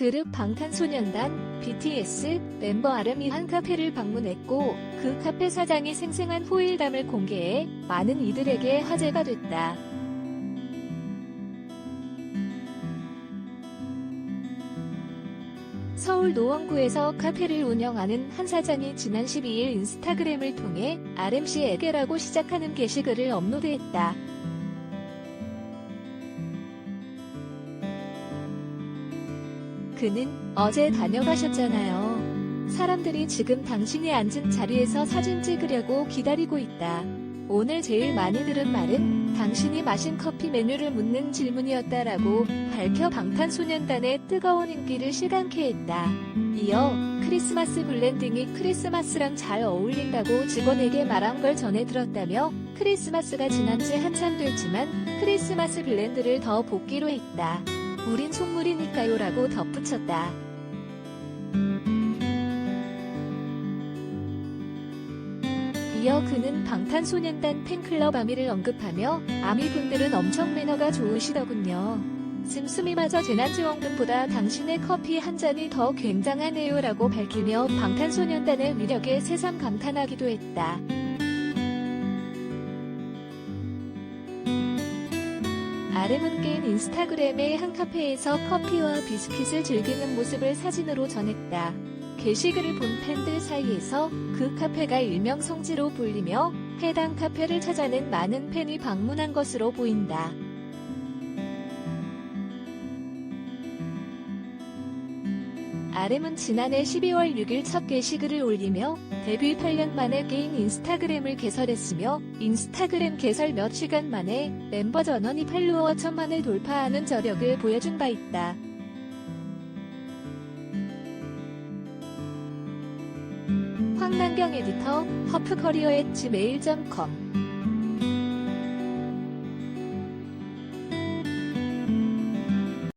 그룹 방탄소년단 BTS 멤버 아름이 한 카페를 방문했고 그 카페 사장이 생생한 호일담을 공개해 많은 이들에게 화제가 됐다. 서울 노원구에서 카페를 운영하는 한 사장이 지난 12일 인스타그램을 통해 RMC에게라고 시작하는 게시글을 업로드했다. 그는 어제 다녀가셨잖아요. 사람들이 지금 당신이 앉은 자리에서 사진 찍으려고 기다리고 있다. 오늘 제일 많이 들은 말은 당신이 마신 커피 메뉴를 묻는 질문이었다라고 밝혀 방탄소년단의 뜨거운 인기를 실감케 했다. 이어 크리스마스 블렌딩이 크리스마스랑 잘 어울린다고 직원에게 말한 걸 전해 들었다며 크리스마스가 지난 지 한참 됐지만 크리스마스 블렌드를 더 볶기로 했다. 우린 속물이니까요 라고 덧붙였다. 이어 그는 방탄소년단 팬클럽 아미를 언급하며 아미 분들은 엄청 매너가 좋으시더군요. 씀씀이마저 재난지원금보다 당신의 커피 한 잔이 더 굉장하네요 라고 밝히며 방탄소년단의 위력에 새삼 감탄하기도 했다. 개인 인스타그램의 한 카페에서 커피와 비스킷을 즐기는 모습을 사진으로 전했다. 게시글을 본 팬들 사이에서 그 카페가 일명 성지로 불리며 해당 카페를 찾아낸 많은 팬이 방문한 것으로 보인다. RM은 지난해 12월 6일 첫 게시글을 올리며 데뷔 8년 만에 개인 인스타그램을 개설했으며 인스타그램 개설 몇 시간 만에 멤버 전원이 팔로워 천만을 돌파하는 저력을 보여준 바 있다. 황난경 에디터, 허프커리어 앳 gmail.com